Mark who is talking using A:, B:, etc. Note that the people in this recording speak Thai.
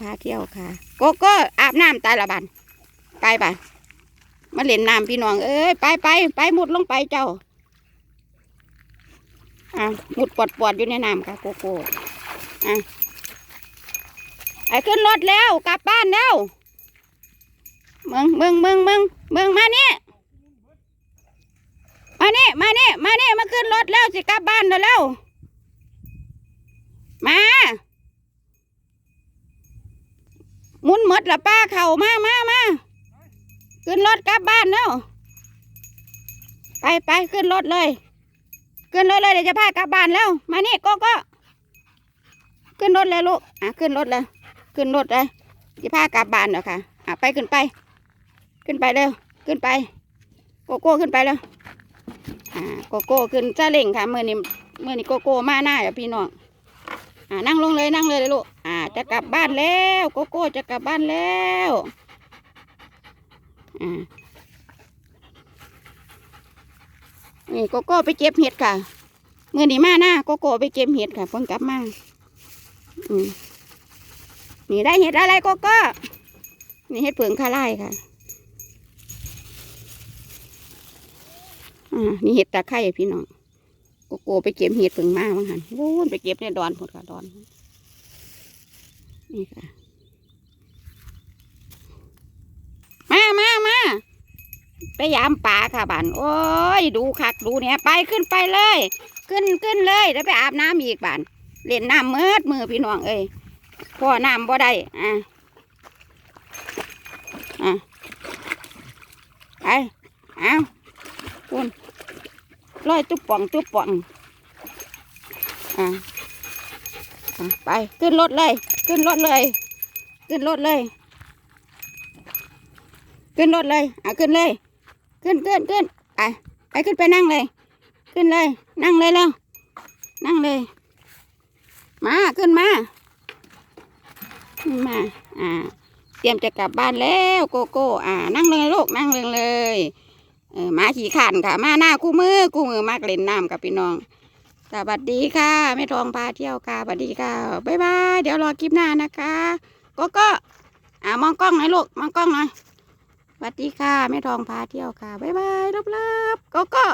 A: พาเที่ยวค่ะ โกโก้อาบน้ำตายละบันไปไปมาเล่นน้ำพี่น้องเอ้ยไปไปไปมุดลงไปเจ้าอะมุดปอดปอดอยู่ในน้ำค่ะโกโก้อะไอ้ขึ้นรถแล้วกลับบ้านแล้วมึงมึงมึงมึงมึงมานี่มานี่มานี่มานี่มาขึ้นรถแล้วสิกลับบ้านแล้วมา มุนหมดละป้าเข่ามามามาขึ้นรถกลับบ้านแล้วไปไปขึ้นรถเลย ขึ้นรถเลยเดี๋ยวจะพากลับบ้านแล้ว มานี่โก็ก็ขึ้นรถเลยลูกอะขึ้นรถเลยขึ้นรถเลยจะพากลับบ้านแล้วค่ะอะไปขึ้นไป ขึ้นไปเร็วขึ้นไป โกโก้ขึ้นไปแล้วอ่าโกโก้ขึ้นซาเล้งค่ะเมื่อนี้เมื่อนี้โกโก้มาหน้าอะพี่น้อง อ่านั่งลงเลยนั่งเลยเลยลูกอ่า จะกลับบ้านแล้วโกโก้จะกลับบ้านแล้วอ่านี่โกโก้ไปเก็บเห็ดค่ะเมื่อนี้มาหน้าโกโก้ไปเก็บเห็ดค่ะเพิ่งกลับมาอืมนี่ได้เห็ดอะไรโกโก้นี่เห็ดเผืองคาไล่ค่ะอ่านี่เห็ดตะไคร่พี่น้อง โกโก้ไปเก็บเห็ดเพิ่งมาว่าหันโอ้ยไปเก็บในดอนหมดค่ะดอน นี่ค่ะ มามามาไปยามป่าค่ะบ้านโอ้ย ดูคักดูเนี่ยไปขึ้นไปเลย ขึ้นขึ้นเลยแล้วไปอาบน้ำอีกบ้านเล่นน้ำเมืดมือพี่น้องเอ้ยพ่อน้ำบ่ได้อะอะไปเอาคุณ ลอยตุ๊บป่องตุ๊บป่องอะอะไปขึ้นรถเลย ขึ้นรถเลย ขึ้นรถเลย ขึ้นรถเลยอะขึ้นเลย ขึ้นขึ้นขึ้นไปไปขึ้นไปนั่งเลย ขึ้นเลย นั่งเลยแล้วนั่งเลย มาขึ้นมาขึ้นมาอ่าเตรียมจะกลับบ้านแล้วโกโก้อ่า นั่งเลยลูกนั่งเลยเลย เออมาขี่ขันค่ะ มาหน้ากู้มือกู้มือมากเล่นน้ำกับพี่น้องสวัสดีค่ะแม่ทองพาเที่ยวค่ะสวัสดีค่ะบ๊ายบายเดี๋ยวรอคลิปหน้านะคะก็ก็อ่ามองกล้องหน่อยลูกมองกล้องหน่อยสวัสดีค่ะแม่ทองพาเที่ยวค่ะบ๊ายบายรับๆโก็ก็